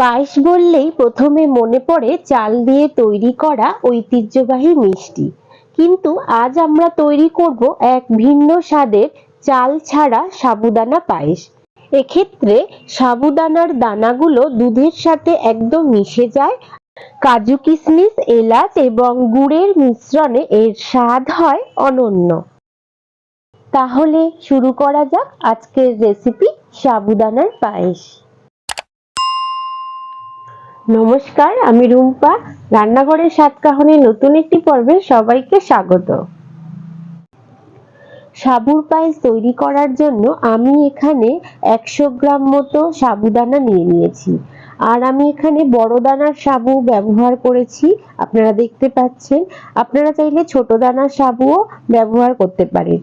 পায়েস বললেই প্রথমে মনে পড়ে চাল দিয়ে তৈরি করা ঐতিহ্যবাহী মিষ্টি। কিন্তু আজ আমরা তৈরি করব এক ভিন্ন স্বাদের চাল ছাড়া সাবুদানা পায়েস। এক্ষেত্রে সাবুদানার দানাগুলো দুধের সাথে একদম মিশে যায়। কাজু কিশমিশ এলাচ এবং গুড়ের মিশ্রণে এর স্বাদ হয় অনন্য। তাহলে শুরু করা যাক আজকের রেসিপি সাবুদানার পায়েস। নমস্কার, আমি রুম্পা। রান্নাঘরের সাতকাহনের নতুন একটি পর্বে সবাইকে স্বাগত। সাবুর পায়েস তৈরি করার জন্য আমি এখানে একশো গ্রাম মতো সাবুদানা নিয়ে নিয়েছি। আর আমি এখানে বড় দানার সাবু ব্যবহার করেছি, আপনারা দেখতে পাচ্ছেন। আপনারা চাইলে ছোট দানার সাবুও ব্যবহার করতে পারেন।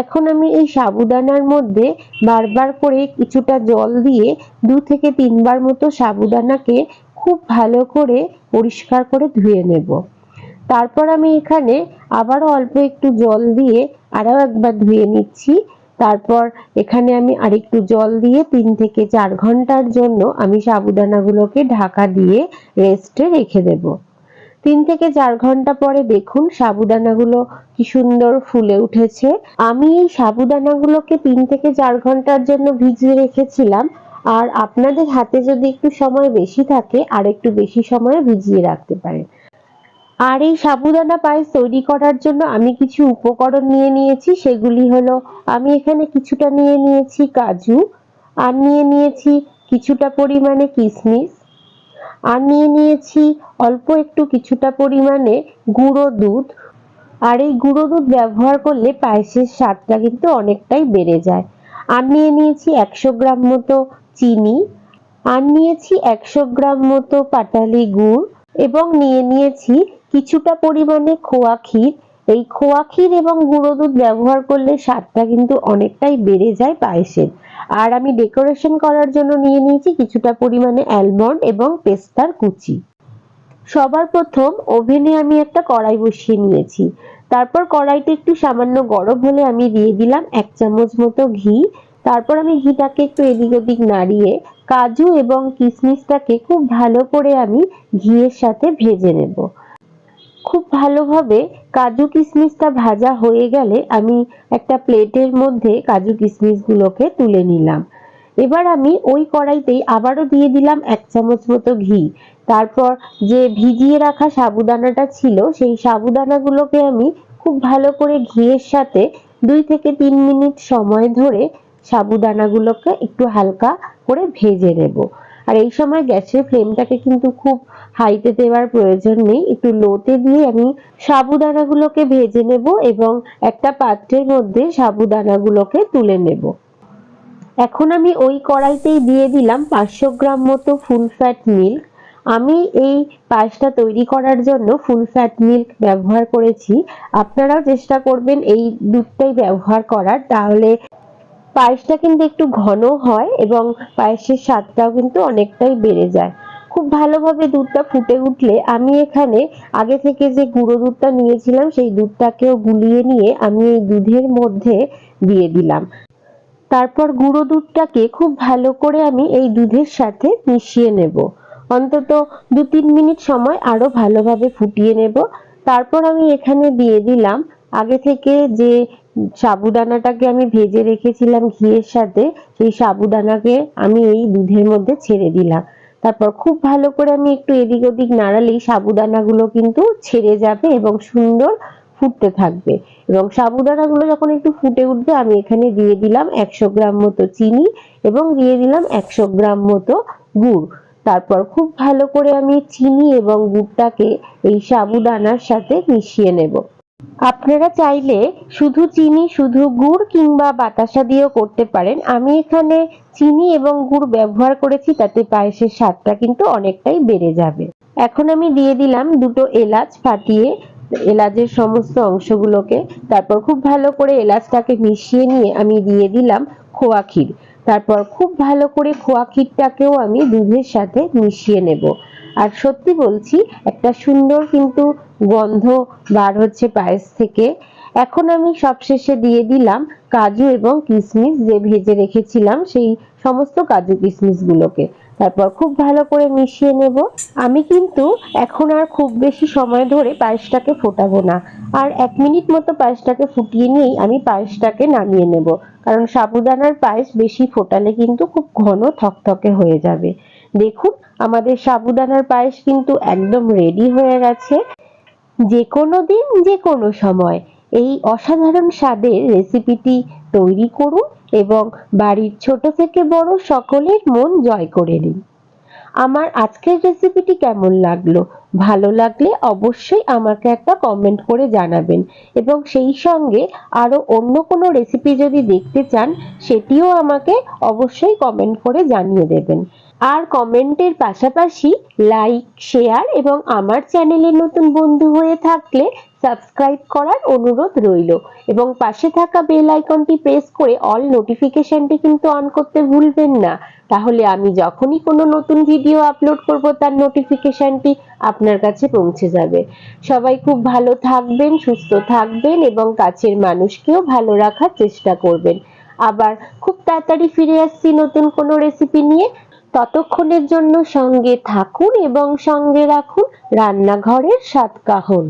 এখন আমি এই সাবুদানার মধ্যে বারবার করে কিছুটা জল দিয়ে দু থেকে তিনবার মতো সাবুদানাকে খুব ভালো করে পরিষ্কার করে ধুয়ে নেব। তারপর আমি এখানে আবারও অল্প একটু জল দিয়ে আরও একবার ধুয়ে নিচ্ছি। তারপর এখানে আমি আরেকটু জল দিয়ে তিন থেকে চার ঘণ্টার জন্য আমি সাবুদানাগুলোকে ঢাকা দিয়ে রেস্টে রেখে দেব। তিন থেকে চার ঘণ্টা পরে দেখুন সাবুদানাগুলো কি সুন্দর ফুলে উঠেছে। আমি এই সাবুদানাগুলোকে তিন থেকে চার ঘণ্টার জন্য ভিজিয়ে রেখেছিলাম। আর আপনাদের হাতে যদি একটু সময় বেশি থাকে, আর একটু বেশি সময় ভিজিয়ে রাখতে পারেন। আর এই সাবুদানা পায়েস তৈরি করার জন্য আমি কিছু উপকরণ নিয়ে নিয়েছি। সেগুলি হলো, আমি এখানে কিছুটা নিয়ে নিয়েছি কাজু, আর নিয়ে নিয়েছি কিছুটা পরিমাণে কিশমিশ আর নিয়ে নিয়েছি অল্প একটু কিছুটা পরিমাণে গুঁড়ো দুধ। আর এই গুঁড়ো দুধ ব্যবহার করলে পায়েসের স্বাদটা কিন্তু অনেকটাই বেড়ে যায়। আর নিয়ে নিয়েছি একশো গ্রাম মতো চিনি, আর নিয়েছি একশো গ্রাম মতো পাটালি গুড় এবং নিয়ে নিয়েছি কিছুটা পরিমাণে খোয়া ক্ষীর। এই খোয়া ক্ষীর এবং গুঁড়ো দুধ ব্যবহার করলে স্বাদটা কিন্তু অনেকটাই বেড়ে যায় পায়েসের। আর আমি ডেকোরেশন করার জন্য নিয়ে নিয়েছি কিছুটা পরিমাণে অ্যালমন্ড এবং পেস্তার কুচি। সবার প্রথম ওভেনে আমি একটা কড়াই বসিয়ে নিয়েছি। তারপর কড়াইতে একটু সামান্য গরম হলে আমি দিয়ে দিলাম এক চামচ মতো ঘি তারপর আমি ঘিটাকে একটু এদিক ওদিক নাড়িয়ে কাজু এবং কিশমিশটাকে খুব ভালো করে আমি ঘিয়ের সাথে ভেজে নেব। খুব ভালোভাবে কাজু কিশমিশটা ভাজা হয়ে গেলে আমি একটা প্লেটের মধ্যে কাজু কিশমিশগুলোকে তুলে নিলাম। এবার আমি ওই কড়াইতেই আবারও দিয়ে দিলাম এক চামচ মতো ঘি। তারপর যে ভিজিয়ে রাখা সাবুদানাটা ছিল, সেই সাবুদানাগুলোকে আমি খুব ভালো করে ঘিয়ের সাথে দুই থেকে তিন মিনিট সময় ধরে সাবুদানাগুলোকে একটু হালকা করে ভেজে নেব। আর এই সময় গ্যাসের ফ্লেমটাকে কিন্তু খুব হাইতে দেওয়ার প্রয়োজন নেই। একটু লোতে দিয়ে আমি সাবুদানাগুলোকে ভেজে নেব এবং একটা পাত্রের মধ্যে সাবুদানাগুলোকে তুলে নেব। এখন আমি ওই কড়াইতেই দিয়ে দিলাম পাঁচশো গ্রাম মতো ফুল ফ্যাট মিল্ক। আমি এই পায়েসটা তৈরি করার জন্য ফুল ফ্যাট মিল্ক ব্যবহার করেছি। আপনারাও চেষ্টা করবেন এই দুধটাই ব্যবহার করার। তাহলে পায়েসটা কিন্তু একটু ঘন হয় এবং পায়েসের স্বাদটাও কিন্তু অনেকটাই বেড়ে যায়। খুব ভালোভাবে দুধটা ফুটে উঠলে আমি এখানে আগে থেকে যে গুঁড়ো দুধটা নিয়েছিলাম, সেই দুধটাকেও গুলিয়ে নিয়ে আমি এই দুধের মধ্যে দিয়ে দিলাম। তারপর গুঁড়ো দুধটাকে খুব ভালো করে আমি এই দুধের সাথে মিশিয়ে নেব। অন্তত দু তিন মিনিট সময় আরও ভালোভাবে ফুটিয়ে নেব। তারপর আমি এখানে দিয়ে দিলাম আগে থেকে যে সাবুদানাটাকে আমি ভেজে রেখেছিলাম ঘিয়ের সাথে, সেই সাবুদানাকে আমি এই দুধের মধ্যে ছেড়ে দিলাম। তারপর খুব ভালো করে আমি একটু এদিক ওদিক নাড়ালেই সাবুদানাগুলো কিন্তু ছেড়ে যাবে এবং সুন্দর ফুটতে থাকবে। এবং সাবুদানাগুলো যখন একটু ফুটে উঠবে, আমি এখানে দিয়ে দিলাম একশো গ্রাম মতো চিনি এবং দিয়ে দিলাম একশো গ্রাম মতো গুড়। তারপর খুব ভালো করে আমি চিনি এবং গুড়টাকে এই সাবুদানার সাথে মিশিয়ে নেব। আপনারা চাইলে শুধু চিনি, শুধু গুড় কিংবা বাতাসা দিয়েও করতে পারেন। আমি এখানে চিনি এবং গুড় ব্যবহার করেছি, তাতে পায়েসের স্বাদটা কিন্তু অনেকটাই বেড়ে যাবে। এখন আমি দিয়ে দিলাম দুটো এলাচ ফাটিয়ে এলাচের সমস্ত অংশগুলোকে, তারপর খুব ভালো করে এলাচটাকে মিশিয়ে নিয়ে আমি দিয়ে দিলাম খোয়া ক্ষীর। তারপর খুব ভালো করে খোয়া ক্ষীরটাকেও আমি দুধের সাথে মিশিয়ে নেব। আর সত্যি বলছি, একটা সুন্দর কিন্তু গন্ধ বার হচ্ছে পায়েস থেকে। এখন আমি সবশেষে দিয়ে দিলাম কাজু এবং কিশমিশ যে ভেজে রেখেছিলাম সেই সমস্ত কাজু কিশমিশ গুলোকে তারপর খুব ভালো করে মিশিয়ে নেব। আমি কিন্তু এখন আর খুব বেশি সময় ধরে পায়েসটাকে ফোটাবো না। আর এক মিনিট মতো পায়েসটাকে ফুটিয়ে নিয়েই আমি পায়েসটাকে নামিয়ে নেব। কারণ সাবুদানার পায়েস বেশি ফোটালে কিন্তু খুব ঘন থকথকে হয়ে যাবে। দেখুন আমাদের সাবুদানার পায়েস কিন্তু একদম রেডি হয়ে গেছে। যে কোনো দিন যে কোনো সময় এই অসাধারণ স্বাদের রেসিপিটি তৈরি করুন এবং বাড়ির ছোট থেকে বড় সকলের মন জয় করে নিন। আমার আজকের রেসিপিটি কেমন লাগল? ভালো লাগলে অবশ্যই আমাকে একটা কমেন্ট করে জানাবেন এবং সেই সঙ্গে আরও অন্য কোনো রেসিপি যদি দেখতে চান, সেটিও আমাকে অবশ্যই কমেন্ট করে জানিয়ে দেবেন। আর কমেন্টের পাশাপাশি লাইক, শেয়ার এবং আমার চ্যানেলে নতুন বন্ধু হয়ে থাকলে সাবস্ক্রাইব করার অনুরোধ রইল। এবং পাশে থাকা বেল আইকনটি প্রেস করে অল নোটিফিকেশনটি কিন্তু অন করতে ভুলবেন না। তাহলে আমি যখনই কোনো নতুন ভিডিও আপলোড করব, তার নোটিফিকেশনটি আপনার কাছে পৌঁছে যাবে। সবাই খুব ভালো থাকবেন, সুস্থ থাকবেন এবং কাছের মানুষকেও ভালো রাখার চেষ্টা করবেন। আবার খুব তাড়াতাড়ি ফিরে আসছি নতুন কোনো রেসিপি নিয়ে। ততক্ষণের জন্য সঙ্গে থাকুন এবং সঙ্গে রাখুন রান্নাঘরের সাত কাহন